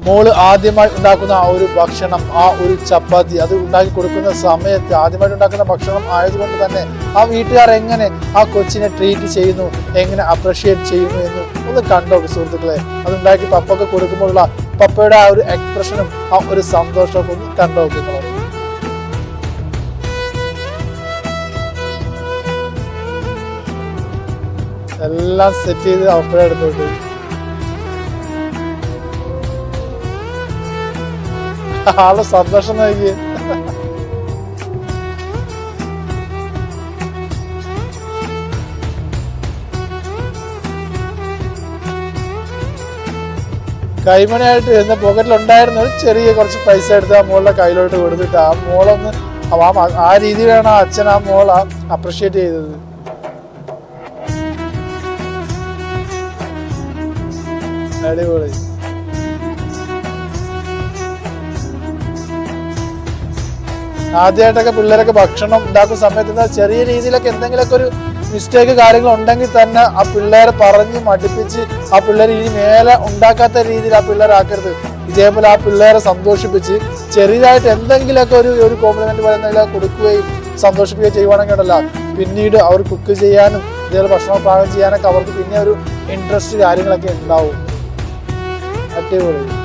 മോൾ ആദ്യമായി ഉണ്ടാക്കുന്ന ആ ഒരു ഭക്ഷണം ആ ഒരു ചപ്പാത്തി അത് ഉണ്ടാക്കി കൊടുക്കുന്ന സമയത്ത് ആദ്യമായിട്ട് ഉണ്ടാക്കുന്ന ഭക്ഷണം ആയതുകൊണ്ട് തന്നെ ആ വീട്ടുകാർ എങ്ങനെ ആ കൊച്ചിനെ ട്രീറ്റ് ചെയ്യുന്നു എങ്ങനെ അപ്രിഷിയേറ്റ് ചെയ്യുന്നു എന്ന് ഒന്ന് കണ്ടോ സുഹൃത്തുക്കളെ? അത് ഉണ്ടാക്കി പപ്പൊക്കെ കൊടുക്കുമ്പോഴുള്ള പപ്പയുടെ ആ ഒരു എക്സ്പ്രഷനും ആ ഒരു സന്തോഷവും ഒന്ന് കണ്ടോ എല്ലാം സെറ്റ് ചെയ്ത് അപ്പഴേ ആളെ സന്തോഷം നോക്കി കൈമണിയായിട്ട് പോക്കറ്റിൽ ഉണ്ടായിരുന്ന ഒരു ചെറിയ കുറച്ച് പൈസ എടുത്ത് ആ മോളുടെ കയ്യിലോട്ട് കൊടുത്തിട്ട് ആ മോളൊന്ന് ആ രീതിയിലാണ് ആ അച്ഛൻ ആ മോൾ അപ്രിഷ്യേറ്റ് ചെയ്തത്. അടിപൊളി. ആദ്യമായിട്ടൊക്കെ പിള്ളേരൊക്കെ ഭക്ഷണം ഉണ്ടാക്കുന്ന സമയത്ത് ചെറിയ രീതിയിലൊക്കെ എന്തെങ്കിലുമൊക്കെ ഒരു മിസ്റ്റേക്ക് കാര്യങ്ങൾ ഉണ്ടെങ്കിൽ തന്നെ ആ പിള്ളേരെ പറഞ്ഞ് മടുപ്പിച്ച് ആ പിള്ളേർ ഇനി മേലെ ഉണ്ടാക്കാത്ത രീതിയിൽ ആ പിള്ളേരെ ആക്കരുത്. ഇതേപോലെ ആ പിള്ളേരെ സന്തോഷിപ്പിച്ച് ചെറിയതായിട്ട് എന്തെങ്കിലുമൊക്കെ ഒരു ഒരു കോംപ്ലിമെന്റ് പറയുന്നതിൽ കൊടുക്കുകയും സന്തോഷിപ്പിക്കുകയും ചെയ്യുവാണെങ്കിൽ ഉണ്ടല്ലോ. പിന്നീട് അവർ കുക്ക് ചെയ്യാനും ഇതേപോലെ ഭക്ഷണം പാകം ചെയ്യാനൊക്കെ അവർക്ക് പിന്നെ ഒരു ഇൻട്രസ്റ്റ് കാര്യങ്ങളൊക്കെ ഉണ്ടാവും. അടിപൊളി.